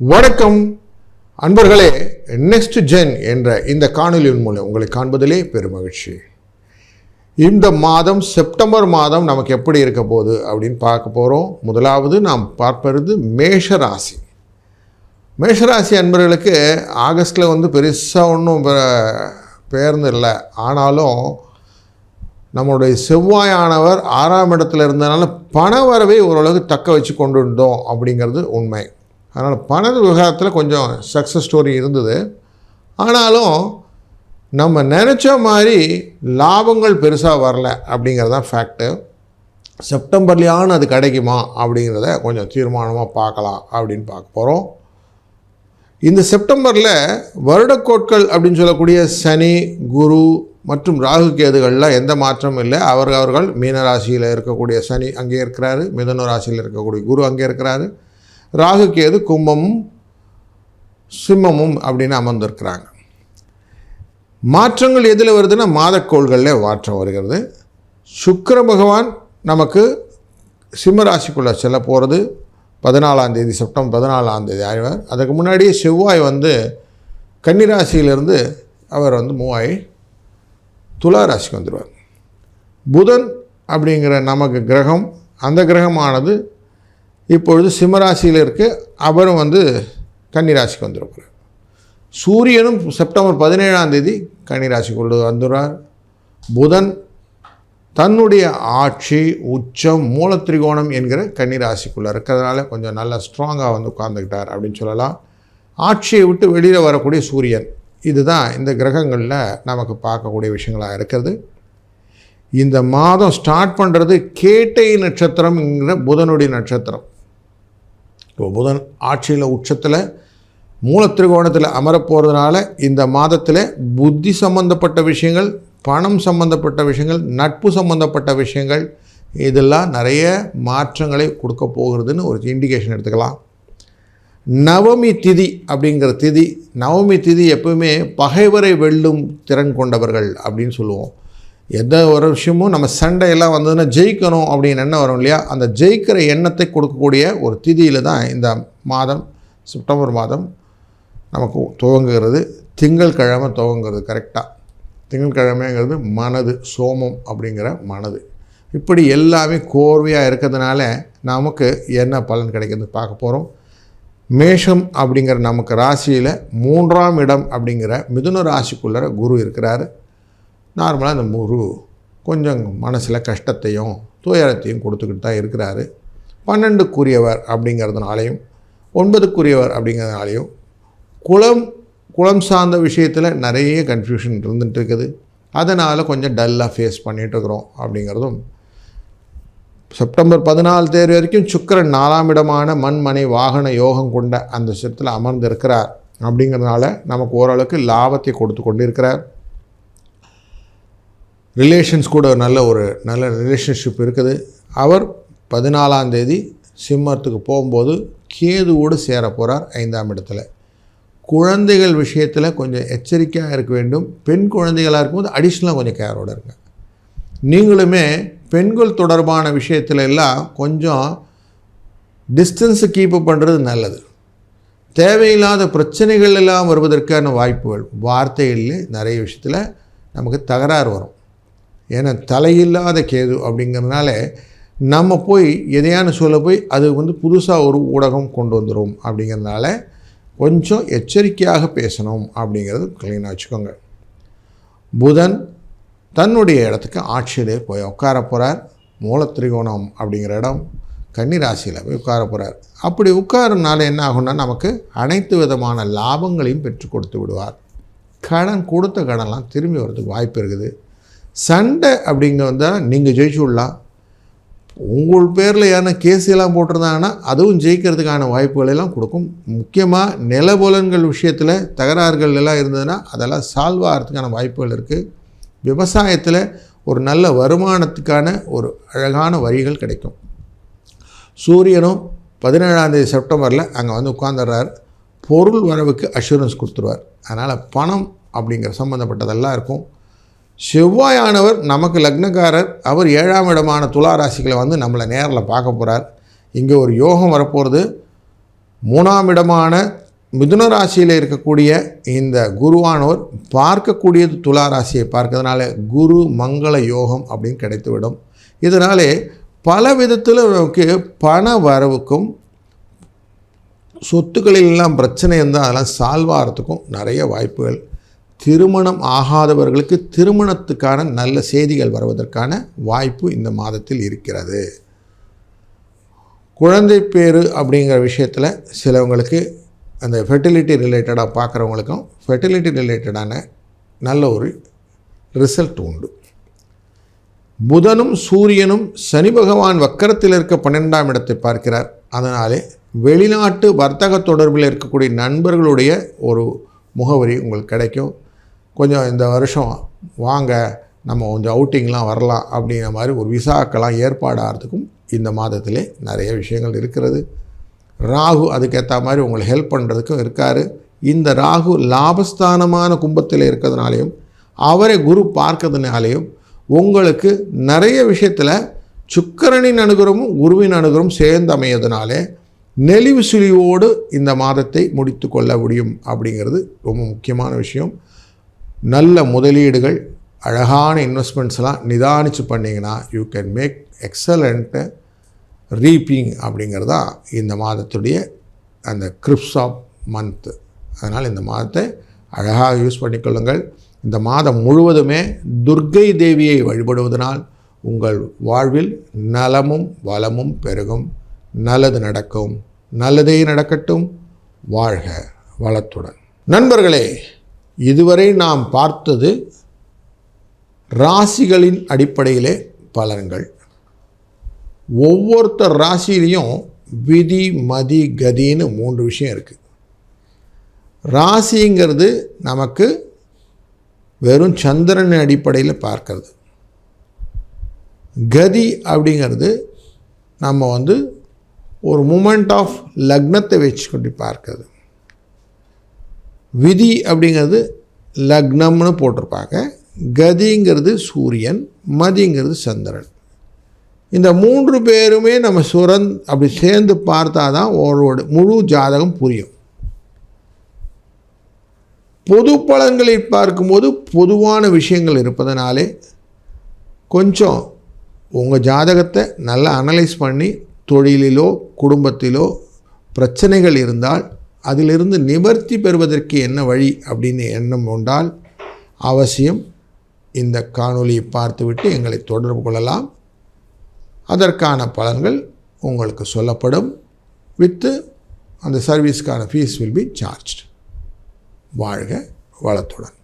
வணக்கம். அன்பர்களே next gen என்ற இந்த காணொலியின் மூலம் உங்களை காண்பதிலே பெருமகிழ்ச்சி இந்த மாதம் செப்டம்பர் மாதம் நமக்கு எப்படி இருக்க போகுது அப்படின்னு பார்க்க போகிறோம் முதலாவது நாம் பார்ப்பது மேஷராசி மேஷராசி அன்பர்களுக்கு ஆகஸ்ட்டில் வந்து பெருசாக ஒன்றும் பெயர்ந்து இல்லை. ஆனாலும் நம்மளுடைய செவ்வாயானவர் ஆறாம் இடத்துல இருந்ததுனால பண வரவை ஓரளவுக்கு தக்க வச்சு கொண்டு வந்தோம் அப்படிங்கிறது உண்மை. அதனால் பண விவகாரத்தில் கொஞ்சம் சக்ஸஸ் ஸ்டோரி இருந்தது. ஆனாலும் நம்ம நினச்ச மாதிரி லாபங்கள் பெருசாக வரல அப்படிங்கிறது தான் ஃபேக்ட்டு செப்டம்பர்லையான அது கிடைக்குமா அப்படிங்கிறத கொஞ்சம் தீர்மானமாக பார்க்கலாம் அப்படின்னு பார்க்க போகிறோம் இந்த செப்டம்பரில் வருடக்கோட்கள் அப்படின்னு சொல்லக்கூடிய சனி குரு மற்றும் ராகு கேதுகளில் எந்த மாற்றமும் இல்லை. அவர் அவர்கள் மீன ராசியில் இருக்கக்கூடிய சனி அங்கே இருக்கிறாரு மிதன ராசியில் இருக்கக்கூடிய குரு அங்கே இருக்கிறாரு. ராகு கேது கும்பமும் சிம்மமும் அப்படின்னு அமர்ந்திருக்கிறாங்க. மாற்றங்கள் எதில் வருதுன்னா மாதக்கோள்களில் மாற்றம் வருகிறது. சுக்கர பகவான் நமக்கு சிம்ம ராசிக்குள்ளே செல்ல போகிறது பதினாலாம் தேதி செப்டம்பர் பதினாலாம் தேதி ஆய்வார் அதுக்கு முன்னாடியே செவ்வாய் வந்து கன்னிராசியிலிருந்து அவர் வந்து மூவாய் துலா ராசிக்கு வந்துடுவார். புதன் அப்படிங்கிற நமக்கு கிரகம் அந்த கிரகமானது இப்பொழுது சிம்மராசியில் இருக்கு. அவரும் வந்து கன்னிராசிக்கு வந்துருப்பார் சூரியனும் செப்டம்பர் பதினேழாம் தேதி கன்னிராசிக்குள்ள வந்துடுறார். புதன் தன்னுடைய ஆட்சி உச்சம் மூலத்திரிகோணம் என்கிற கன்னிராசிக்குள்ளே இருக்கிறதுனால கொஞ்சம் நல்லா ஸ்ட்ராங்காக வந்து உட்கார்ந்துக்கிட்டார் அப்படின்னு சொல்லலாம். ஆட்சியை விட்டு வெளியில் வரக்கூடிய சூரியன் இதுதான் இந்த கிரகங்களில் நமக்கு பார்க்கக்கூடிய விஷயங்களாக இருக்கிறது. இந்த மாதம் ஸ்டார்ட் பண்ணுறது கேட்டை நட்சத்திரம்ங்கிற புதனுடைய நட்சத்திரம். இப்போ புதன் ஆட்சியில் உச்சத்தில் மூலத்திரிகோணத்தில் அமரப்போகிறதுனால இந்த மாதத்தில் புத்தி சம்பந்தப்பட்ட விஷயங்கள் பணம் சம்பந்தப்பட்ட விஷயங்கள் நட்பு சம்பந்தப்பட்ட விஷயங்கள் இதெல்லாம் நிறைய மாற்றங்களை கொடுக்க போகிறதுன்னு ஒரு இண்டிகேஷன் எடுத்துக்கலாம். நவமி திதி அப்படிங்கிற திதி நவமி திதி எப்பவுமே பகைவரை வெல்லும் திறன் கொண்டவர்கள் அப்படின்னு சொல்லுவோம். எந்த ஒரு விஷயமும் நம்ம சண்டையெல்லாம் வந்ததுன்னா ஜெயிக்கணும் அப்படின்னு எண்ணம் வரும் இல்லையா? அந்த ஜெயிக்கிற எண்ணத்தை கொடுக்கக்கூடிய ஒரு திதியில் தான் இந்த மாதம் செப்டம்பர் மாதம் நமக்கு துவங்குகிறது. திங்கள்கிழமை துவங்குறது கரெக்டாக திங்கட்கிழமைங்கிறது மனது சோமம் அப்படிங்கிற மனது. இப்படி எல்லாமே கோர்வையாக இருக்கிறதுனால நமக்கு என்ன பலன் கிடைக்கிறது பார்க்க போகிறோம் மேஷம் அப்படிங்கிற நமக்கு ராசியில் மூன்றாம் இடம் அப்படிங்கிற மிதுன ராசிக்குள்ளே குரு இருக்கிறாரு. நார்மலாக இந்த முரு கொஞ்சம் மனசில் கஷ்டத்தையும் துயரத்தையும் கொடுத்துக்கிட்டு தான் இருக்கிறாரு. பன்னெண்டுக்குரியவர் அப்படிங்கிறதுனாலையும் ஒன்பதுக்குரியவர் அப்படிங்கிறதுனாலையும் குளம் குளம் சார்ந்த விஷயத்தில் நிறைய கன்ஃபியூஷன் இருந்துகிட்டு இருக்குது. அதனால் கொஞ்சம் டல்லாக ஃபேஸ் பண்ணிகிட்ருக்குறோம் அப்படிங்கிறதும் செப்டம்பர் பதினாலு தேதி வரைக்கும் சுக்கரன் நாலாம் இடமான மண்மனை வாகன யோகம் கொண்ட அந்த சிரத்தில் அமர்ந்திருக்கிறார். அப்படிங்கிறதுனால நமக்கு ஓரளவுக்கு லாபத்தை கொடுத்து கொண்டிருக்கிறார். ரிலேஷன்ஸ் கூட ஒரு நல்ல ஒரு நல்ல ரிலேஷன்ஷிப் இருக்குது. அவர் பதினாலாம் தேதி சிம்மத்துக்கு போகும்போது கேதுவோடு சேர போகிறார் ஐந்தாம் இடத்துல. குழந்தைகள் விஷயத்தில் கொஞ்சம் எச்சரிக்கையாக இருக்க வேண்டும். பெண் குழந்தைகளாக இருக்கும்போது அடிஷ்னலாக கொஞ்சம் கேரோடு இருங்க. நீங்களுமே பெண்கள் தொடர்பான விஷயத்துல எல்லாம் கொஞ்சம் டிஸ்டன்ஸை கீப் பண்ணுறது நல்லது. தேவையில்லாத பிரச்சனைகள் எல்லாம் வருவதற்கான வாய்ப்புகள் வார்த்தைகளில் நிறைய விஷயத்தில் நமக்கு தகராறு வரும். ஏன்னா தலையில்லாத கேது அப்படிங்கிறதுனால நம்ம போய் எதையான சொல்ல போய் அது வந்து புதுசாக ஒரு ஊடகம் கொண்டு வந்துடும் அப்படிங்கிறதுனால கொஞ்சம் எச்சரிக்கையாக பேசணும் அப்படிங்கிறது கிளீனாக வச்சுக்கோங்க. புதன் தன்னுடைய இடத்துக்கு ஆட்சியிலே போய் உட்கார போகிறார் மூலத்திரிகோணம் அப்படிங்கிற இடம் கன்னி ராசியில் போய் உட்கார போகிறார் அப்படி உட்காரனால என்ன ஆகும்னா நமக்கு அனைத்து விதமான லாபங்களையும் பெற்று கொடுத்து விடுவார். கடன் கொடுத்த கடன்லாம் திரும்பி வர்றதுக்கு வாய்ப்பு இருக்குது. சண்டை அப்படிங்க வந்தால் நீங்கள் ஜெயிச்சு விடலாம். உங்கள் பேரில் ஏன்னா கேஸ் எல்லாம் போட்டிருந்தாங்கன்னா அதுவும் ஜெயிக்கிறதுக்கான வாய்ப்புகள் எல்லாம் கொடுக்கும். முக்கியமாக நிலபுலன்கள் விஷயத்தில் தகராறுகள் எல்லாம் இருந்ததுன்னா அதெல்லாம் சால்வ் ஆகிறதுக்கான வாய்ப்புகள் இருக்குது விவசாயத்தில் ஒரு நல்ல வருமானத்துக்கான ஒரு அழகான வழிகள் கிடைக்கும். சூரியனும் பதினேழாந்தேதி செப்டம்பரில் அங்கே வந்து உட்காந்துடுறார் பொருள் வரவுக்கு அஷூரன்ஸ் கொடுத்துருவார். அதனால் பணம் அப்படிங்கிற சம்மந்தப்பட்டதெல்லாம் இருக்கும். செவ்வாயானவர் நமக்கு லக்னக்காரர். அவர் ஏழாம் இடமான துலா ராசிகளை வந்து நம்மளை நேரில் பார்க்க போகிறார் இங்கே ஒரு யோகம் வரப்போகிறது மூணாம் இடமான மிதுன ராசியில் இருக்கக்கூடிய இந்த குருவானவர் பார்க்கக்கூடியது துலா ராசியை பார்க்கறதுனால குரு மங்கள யோகம் அப்படின்னு கிடைத்துவிடும். இதனாலே பல விதத்தில் நமக்கு பண வரவுக்கும் சொத்துக்களில் எல்லாம் பிரச்சனை இருந்தால் அதெல்லாம் சால்வ் ஆகிறதுக்கும் நிறைய வாய்ப்புகள். திருமணம் ஆகாதவர்களுக்கு திருமணத்துக்கான நல்ல செய்திகள் வருவதற்கான வாய்ப்பு இந்த மாதத்தில் இருக்கிறது. குழந்தை பேரு அப்படிங்கிற விஷயத்தில் சிலவங்களுக்கு அந்த ஃபெர்டிலிட்டி ரிலேட்டடாக பார்க்குறவங்களுக்கும் ஃபெர்டிலிட்டி ரிலேட்டடான நல்ல ஒரு ரிசல்ட் உண்டு. புதனும் சூரியனும் சனி பகவான் வக்கரத்தில் இருக்க பன்னெண்டாம் இடத்தை பார்க்கிறார். அதனாலே வெளிநாட்டு வர்த்தக தொடர்பில் இருக்கக்கூடிய நண்பர்களுடைய ஒரு முகவரி உங்களுக்கு கிடைக்கும். கொஞ்சம் இந்த வருஷம் வாங்க நம்ம கொஞ்சம் அவுட்டிங்லாம் வரலாம் அப்படிங்கிற மாதிரி ஒரு விசாக்கெல்லாம் ஏற்பாடாகிறதுக்கும் இந்த மாதத்திலே நிறைய விஷயங்கள் இருக்கிறது. ராகு அதுக்கேற்ற மாதிரி உங்களை ஹெல்ப் பண்ணுறதுக்கும் இருக்கார். இந்த ராகு லாபஸ்தானமான கும்பத்தில் இருக்கிறதுனாலையும் அவரை குரு பார்க்கறதுனாலையும் உங்களுக்கு நிறைய விஷயத்தில் சுக்கரனின் அனுகிரமும் குருவின் அனுகிரமும் சேர்ந்து அமையதுனாலே நெளிவு சுழிவோடு இந்த மாதத்தை முடித்து கொள்ள முடியும் அப்படிங்கிறது ரொம்ப முக்கியமான விஷயம். நல்ல முதலீடுகள் அழகான இன்வெஸ்ட்மெண்ட்ஸ்லாம் நிதானித்து பண்ணிங்கன்னா you can make excellent reaping அப்படிங்கிறதா இந்த மாதத்துடைய அந்த கிரிப்ஸ் ஆஃப் மந்த்து அதனால் இந்த மாதத்தை அழகாக யூஸ் பண்ணிக்கொள்ளுங்கள். இந்த மாதம் முழுவதுமே துர்க்கை தேவியை வழிபடுவதனால் உங்கள் வாழ்வில் நலமும் வளமும் பெருகும். நல்லது நடக்கும். நல்லதே நடக்கட்டும். வாழ்க வளத்துடன். நண்பர்களே இதுவரை நாம் பார்த்தது ராசிகளின் அடிப்படையிலே பலன்கள். ஒவ்வொருத்தர் ராசியிலையும் விதி மதி கதின்னு மூன்று விஷயம் இருக்குது ராசிங்கிறது நமக்கு வெறும் சந்திரன் அடிப்படையில் பார்க்கறது. கதி அப்படிங்கிறது நம்ம வந்து ஒரு மூமெண்ட் ஆஃப் லக்னத்தை வச்சுக்கொண்டு பார்க்கறது. விதி அப்படிங்கிறது லக்னம்னு போட்டிருப்பாங்க. கதிங்கிறது சூரியன் மதிங்கிறது சந்திரன். இந்த மூன்று பேருமே நம்ம சுரந் அப்படி சேர்ந்து பார்த்தா தான் ஒருவோட முழு ஜாதகம் புரியும். பொது பலன்களை பார்க்கும்போது பொதுவான விஷயங்கள் இருப்பதனாலே கொஞ்சம் உங்கள் ஜாதகத்தை நல்லா அனலைஸ் பண்ணி தொழிலிலோ குடும்பத்திலோ பிரச்சனைகள் இருந்தால் அதிலிருந்து நிவர்த்தி பெறுவதற்கு என்ன வழி அப்படின்னு எண்ணம் உண்டால் அவசியம் இந்த காணொலியை பார்த்துவிட்டு எங்களை தொடர்பு கொள்ளலாம். அதற்கான பலன்கள் உங்களுக்கு சொல்லப்படும். வித்து அந்த சர்வீஸ்க்கான ஃபீஸ் வில் பி சார்ஜ் வாழ்க வளத்துடன்.